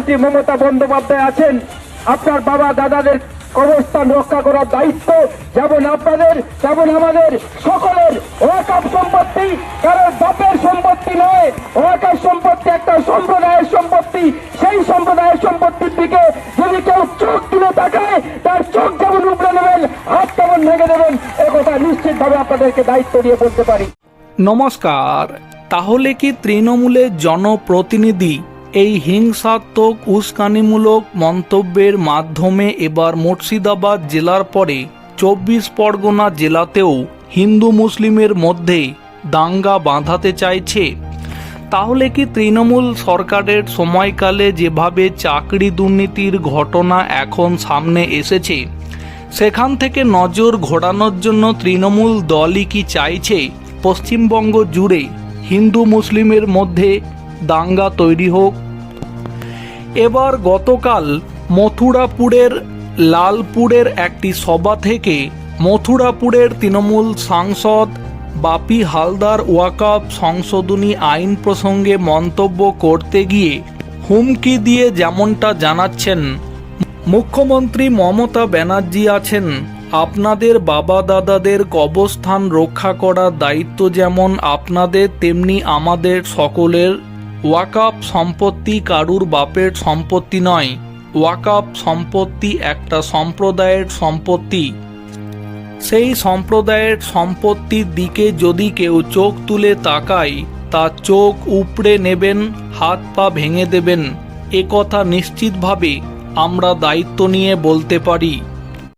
মুখ্যমন্ত্রী মমতা বন্দ্যোপাধ্যায় আছেন, আপনার বাবা দাদাদের অবস্থান রক্ষা করার দায়িত্ব, যেমন আপনাদের, তেমন আমাদের সকলের। ওয়াকাপ সম্পত্তি কারণ বাপের সম্পত্তি নয় ওয়াকাপ সম্পত্তি একটা সম্প্রদায়ের সম্পত্তি। সেই সম্প্রদায়ের সম্পত্তির দিকে যদি কেউ চোখ তুলে তাকায়, তার চোখ যেমন উপড়ে নেবেন, হাত তেমন ভেঙে দেবেন একথা নিশ্চিতভাবে আপনাদেরকে দায়িত্ব দিয়ে বলতে পারি। নমস্কার, তাহলে কি তৃণমূলের জনপ্রতিনিধি এই হিংসাত্মক উস্কানিমূলক মন্তব্যের মাধ্যমে এবার মুর্শিদাবাদ জেলার পরে চব্বিশ পরগনা জেলাতেও হিন্দু মুসলিমের মধ্যে দাঙ্গা বাঁধাতে চাইছে। তাহলে কি তৃণমূল সরকারের সময়কালে যেভাবে চাকরি দুর্নীতির ঘটনা এখন সামনে এসেছে, সেখান থেকে নজর ঘোরানোর জন্য তৃণমূল দলই কি চাইছে? পশ্চিমবঙ্গ জুড়ে হিন্দু মুসলিমের মধ্যে দাঙ্গা তৈরি হোক। এবার গতকাল মথুরাপুরের লালপুরের একটি সভা থেকে মথুরাপুরের তৃণমূল সাংসদ বাপি হালদার ওয়াকাপ সংশোধনী আইন প্রসঙ্গে মন্তব্য করতে গিয়ে হুমকি দিয়ে যেমনটা জানাচ্ছেন, মুখ্যমন্ত্রী মমতা ব্যানার্জি আছেন, আপনাদের বাবা দাদাদের কবস্থান রক্ষা করার দায়িত্ব যেমন আপনাদের, তেমনি আমাদের সকলের ওয়াকাপ সম্পত্তি কারুর বাপের সম্পত্তি নয়। ওয়াকাপ সম্পত্তি একটা সম্প্রদায়ের সম্পত্তি। সেই সম্প্রদায়ের সম্পত্তির দিকে যদি কেউ চোখ তুলে তাকায় তার চোখ উপড়ে নেবেন, হাত পা ভেঙে দেবেন। একথা নিশ্চিতভাবে আমরা দায়িত্ব নিয়ে বলতে পারি।